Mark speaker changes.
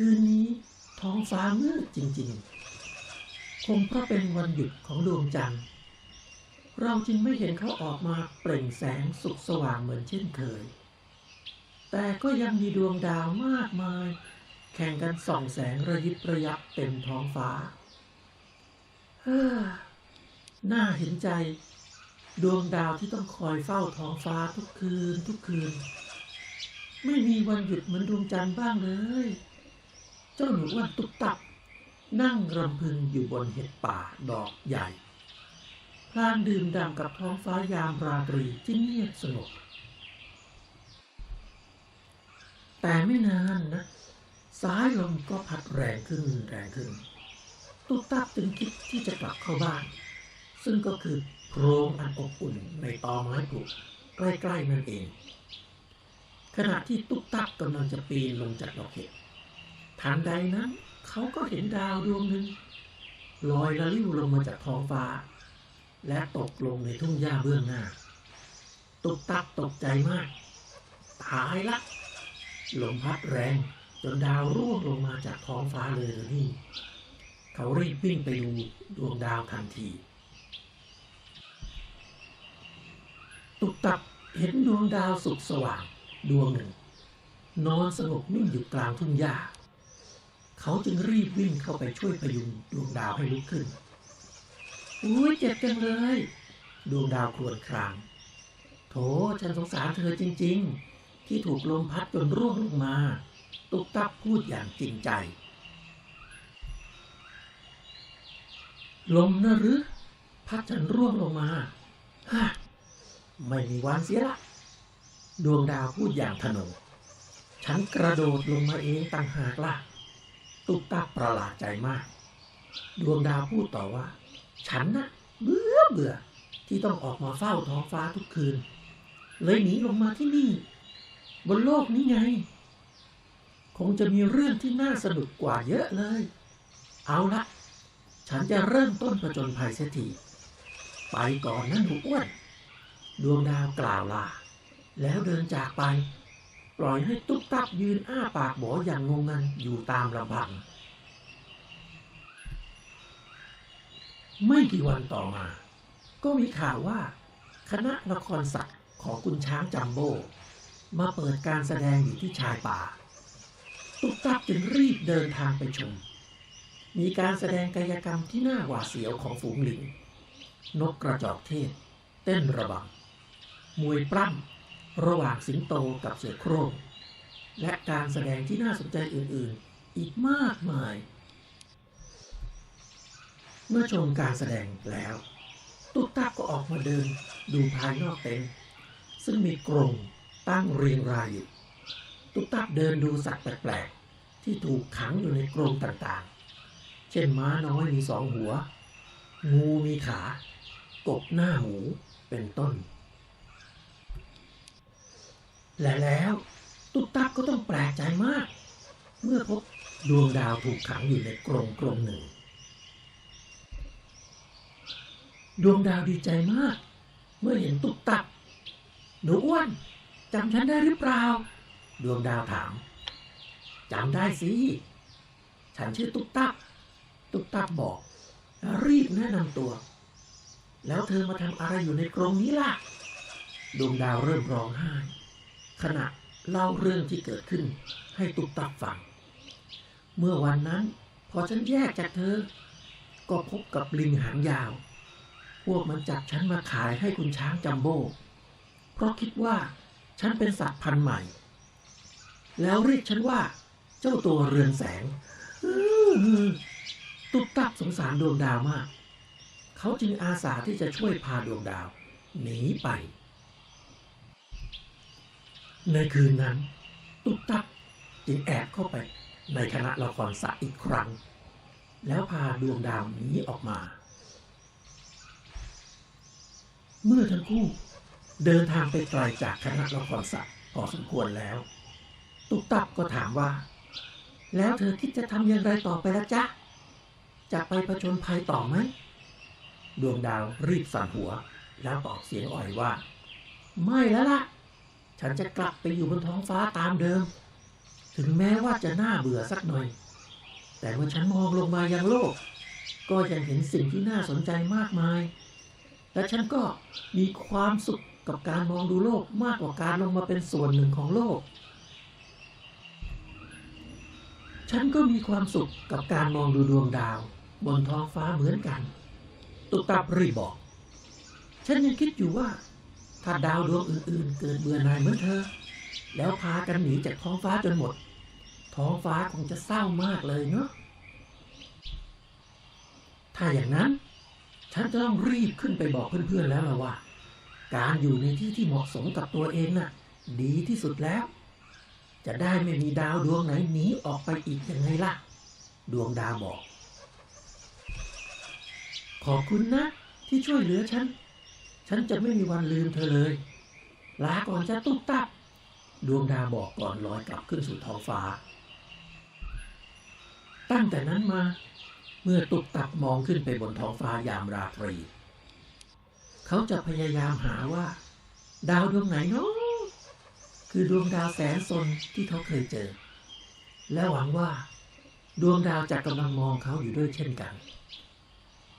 Speaker 1: คืนนี้ท้องฟ้ามืดจริงๆ คงเพราะเป็นวันหยุดของดวงจันทร์ เราจึงไม่เห็นเขาออกมาเปล่งแสงสุกสว่างเหมือนเช่นเคย แต่ก็ยังมีดวงดาวมากมาย แข่งกันส่องแสงระยิบระยับเต็มท้องฟ้าเฮ้อน่าเห็นใจ ดวงดาวที่ต้องคอยเฝ้าท้องฟ้าทุกคืนทุกคืน ไม่มีวันหยุดเหมือนดวงจันทร์บ้างเลย เจ้าหนูอ้วนตุกตักนั่งรำพึงอยู่บนเห็ดป่าดอกใหญ่ พลางดื่มด่ำกับท้องฟ้ายามราตรีที่เงียบสงบแต่ไม่นานนะสายลมก็พัดแรงขึ้นแรงขึ้น ตุกตักจึงคิดที่จะกลับเข้าบ้าน ซึ่งก็คือโพรงอันอบอุ่นในตอไม้ปลูกใกล้ๆนั่นเองขณะที่ตุ๊กตักกำลังจะปีนลงจากดอกเห็ด ทันใดนั้นเขาก็เห็นดาวดวงหนึ่งลอยละลิ้วลงมาจากท้องฟ้า และตกลงในทุ่งหญ้าเบื้องหน้า ตุ๊กตักตกใจมาก ตายละ ลมพัดแรงจนดาวร่วงลงมาจากท้องฟ้าเลยนี่ เขารีบวิ่งไปดูดวงดาวทันที ตุกตักเห็นดวงดาวสุกสว่างดวงหนึ่ง นอนสงบนิ่งอยู่กลางทุ่งหญ้า เขาจึงรีบวิ่งเข้าไปช่วยพยุงดวงดาวให้ลุกขึ้น อุ้ยเจ็บจังเลย ดวงดาวครวญคราง โถฉันสงสารเธอจริง ๆ ที่ถูกลมพัดจนร่วงลงมา ตุกตักพูดอย่างจริงใจ ลมนะหรือ พัดฉันร่วงลงมาฮะไม่มีวันเสียละ ดวงดาวพูดอย่างถนงฉันกระโดดลงมาเองต่างหากล่ะ ตุกตักประหลาดใจมาก ดวงดาวพูดต่อว่า ฉันนะเบื่อเบื่อ ที่ต้องออกมาเฝ้าท้องฟ้าทุกคืน เลยหนีลงมาที่นี่ บนโลกนี้ไง คงจะมีเรื่องที่น่าสนุกกว่าเยอะเลย เอาละ ฉันจะเริ่มต้นผจญภัยเสียทีไปก่อนนะหนูอ้วน ดวงดาวกล่าวลา แล้วเดินจากไป ปล่อยให้ตุ๊กตักยืนอ้าปากบออย่างงงงันอยู่ตามลำพัง ไม่กี่วันต่อมา ก็มีข่าวว่า คณะละครสัตว์ของคุณช้างจัมโบ้มาเปิดการแสดงอยู่ที่ชายป่า ตุ๊กตักจึงรีบเดินทางไปชม มีการแสดงกายกรรมที่น่าหวาดเสียวของฝูงลิงนกกระจอกเทศ เต้นระบำมวยปล้ำ ระหว่างสิงโตกับเสือโคร่งและการแสดงที่น่าสนใจอื่นๆ อีกมากมาย เมื่อชมการแสดงแล้ว ตุ๊กตาก็ออกมาเดินดูภายนอกเต็นท์ซึ่งมีกรงตั้งเรียงรายอยู่ตุ๊กตาเดินดูสัตว์แปลกๆ ที่ถูกขังอยู่ในกรงต่างๆ เช่นม้าน้อยมีสองหัว งูมีขา กบหน้าหมูเป็นต้น และแล้วตุ๊กตักก็ต้องแปลกใจมาก เมื่อพบดวงดาวถูกขังอยู่ในกรงกรงหนึ่ง ดวงดาวดีใจมาก เมื่อเห็นตุ๊กตักหนูอ้วนจำฉันได้หรือเปล่า ดวงดาวถามจำได้สิ ฉันชื่อตุ๊กตักตุ๊กตักบอก รีบแนะนำตัว แล้วเธอมาทำอะไรอยู่ในกรงนี้ล่ะ ดวงดาวเริ่มร้องไห้ ขณะเล่าเรื่องที่เกิดขึ้นให้ตุ๊กตักฟัง เมื่อวันนั้น พอฉันแยกจากเธอ ก็พบกับลิงหางยาว พวกมันจับฉันมาขายให้คุณช้างจัมโบ้เพราะคิดว่าฉันเป็นสัตว์พันธุ์ใหม่ แล้วเรียกฉันว่า เจ้าตัวเรืองแสงตุ๊กตักสงสารดวงดาวมาก เขาจึงอาสาที่จะช่วยพาดวงดาวหนีไป ในคืนนั้น ตุ๊กตักจึงแอบเข้าไปในคณะละครสัตว์อีกครั้ง แล้วพาดวงดาวนี้ออกมา เมื่อทั้งคู่เดินทางไปไกลจากคณะละครสัตว์พอสมควรแล้ว ตุ๊กตักก็ถามว่า แล้วเธอคิดจะทำอย่างไรต่อไปละจ๊ะ จะไปผจญภัยต่อไหมดวงดาวรีบสั่นหัว แล้วตอบเสียงอ่อยว่า ไม่แล้วล่ะ ฉันจะกลับไปอยู่บนท้องฟ้าตามเดิม ถึงแม้ว่าจะน่าเบื่อสักหน่อย แต่เมื่อฉันมองลงมายังโลก ก็ยังเห็นสิ่งที่น่าสนใจมากมาย และฉันก็มีความสุขกับการมองดูโลกมากกว่าการลงมาเป็นส่วนหนึ่งของโลก ฉันก็มีความสุขกับการมองดูดวงดาว บนท้องฟ้าเหมือนกัน ตุกตับรีบบอก ฉันยังคิดอยู่ว่า ถ้าดาวดวงอื่นๆ เกิดเบื่อหน่ายเหมือนเธอ แล้วพากันหนีจากท้องฟ้าจนหมด ท้องฟ้าคงจะเศร้ามากเลยเนาะถ้าอย่างนั้น ฉันจะต้องรีบขึ้นไปบอกเพื่อนๆแล้วล่ะว่า การอยู่ในที่ที่เหมาะสมกับตัวเองน่ะ ดีที่สุดแล้ว จะได้ไม่มีดาวดวงไหนหนีออกไปอีกยังไงล่ะ ดวงดาวบอก ขอบคุณนะ ที่ช่วยเหลือฉัน ฉันจะไม่มีวันลืมเธอเลย ลาก่อนจะตุ๊กตับ ดวงดาวบอกก่อนลอยกลับขึ้นสู่ท้องฟ้า ตั้งแต่นั้นมา เมื่อตุกตับมองขึ้นไปบนท้องฟ้ายามราตรี เขาจะพยายามหาว่า ดาวดวงไหนเนาะคือดวงดาวแสนสนที่เขาเคยเจอ และหวังว่า ดวงดาวจะกำลังมองเขาอยู่ด้วยเช่นกัน